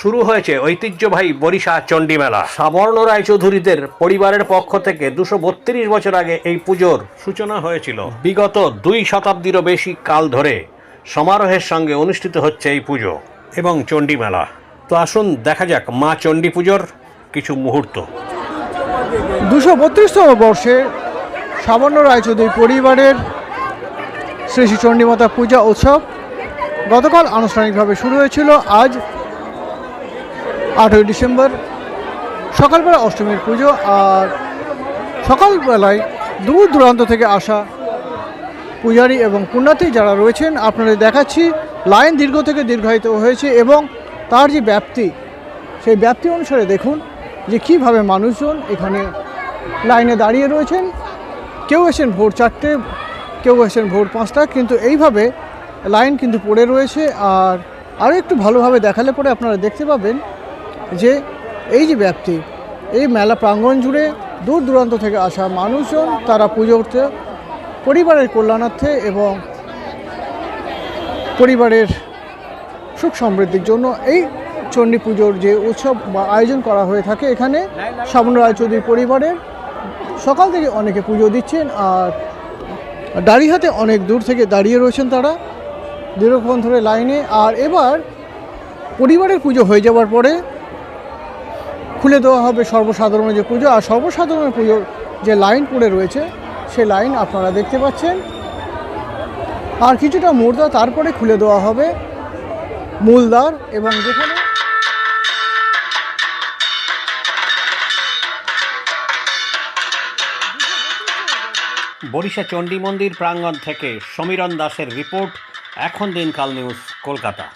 শুরু হয়েছে ঐতিহ্যবাহী বরিশা চণ্ডী মেলা। সাবর্ণ রায়চৌধুরীদের পরিবারের পক্ষ থেকে দুশো বত্রিশ বছর আগে এই পুজোর সূচনা হয়েছিল। বিগত দুই শতাব্দীরও বেশি কাল ধরে সমারোহের সঙ্গে অনুষ্ঠিত হচ্ছে এই পুজো এবং চণ্ডী মেলা। তো আসুন দেখা যাক মা চণ্ডী পুজোর কিছু মুহূর্ত। দুশো বত্রিশতম বর্ষে সামান্য রায়চৌধুরী পরিবারের শ্রী শ্রী চণ্ডীমাতা পূজা উৎসব গতকাল আনুষ্ঠানিকভাবে শুরু হয়েছিল। আজ আঠেরোই ডিসেম্বর, সকালবেলা অষ্টমীর পুজো আর সকালবেলায় দূর দূরান্ত থেকে আসা পূজারী এবং পুণ্যার্থী যারা রয়েছেন, আপনাদের দেখাচ্ছি, লাইন দীর্ঘ থেকে দীর্ঘায়িত হয়েছে এবং তার যে ব্যাপ্তি, সেই ব্যাপ্তি অনুসারে দেখুন যে কীভাবে মানুষজন এখানে লাইনে দাঁড়িয়ে রয়েছেন। কেউ এসেছেন ভোর চারটে, কেউ এসেছেন ভোর পাঁচটা, কিন্তু এইভাবে লাইন কিন্তু পড়ে রয়েছে। আর আরও একটু ভালোভাবে দেখালে পরে আপনারা দেখতে পাবেন যে এই যে ব্যাপ্তি এই মেলা প্রাঙ্গণ জুড়ে দূর দূরান্ত থেকে আসা মানুষজন তারা পুজো করতে, পরিবারের কল্যাণার্থে এবং পরিবারের সুখ সমৃদ্ধির জন্য এই চণ্ডী পুজোর যে উৎসব বা আয়োজন করা হয়ে থাকে এখানে সামন রায়চৌধুরী পরিবারের সকাল থেকে অনেকে পুজো দিচ্ছেন আর দাঁড়িয়ে হাতে অনেক দূর থেকে দাঁড়িয়ে রয়েছেন তারা দীর্ঘক্ষণ ধরে লাইনে। আর এবার পরিবারের পুজো হয়ে যাওয়ার পরে খুলে দেওয়া হবে সর্বসাধারণের যে পুজো, আর সর্বসাধারণের পুজোর যে লাইন পড়ে রয়েছে, সে লাইন আপনারা দেখতে পাচ্ছেন। আর কিছুটা মুর্দা তারপরে খুলে দেওয়া হবে মূলদ্বার এবং যেখানে বরিশা চণ্ডী মন্দির প্রাঙ্গণ থেকে সমীরণ দাসের রিপোর্ট, এখন দিনকাল নিউজ, কলকাতা।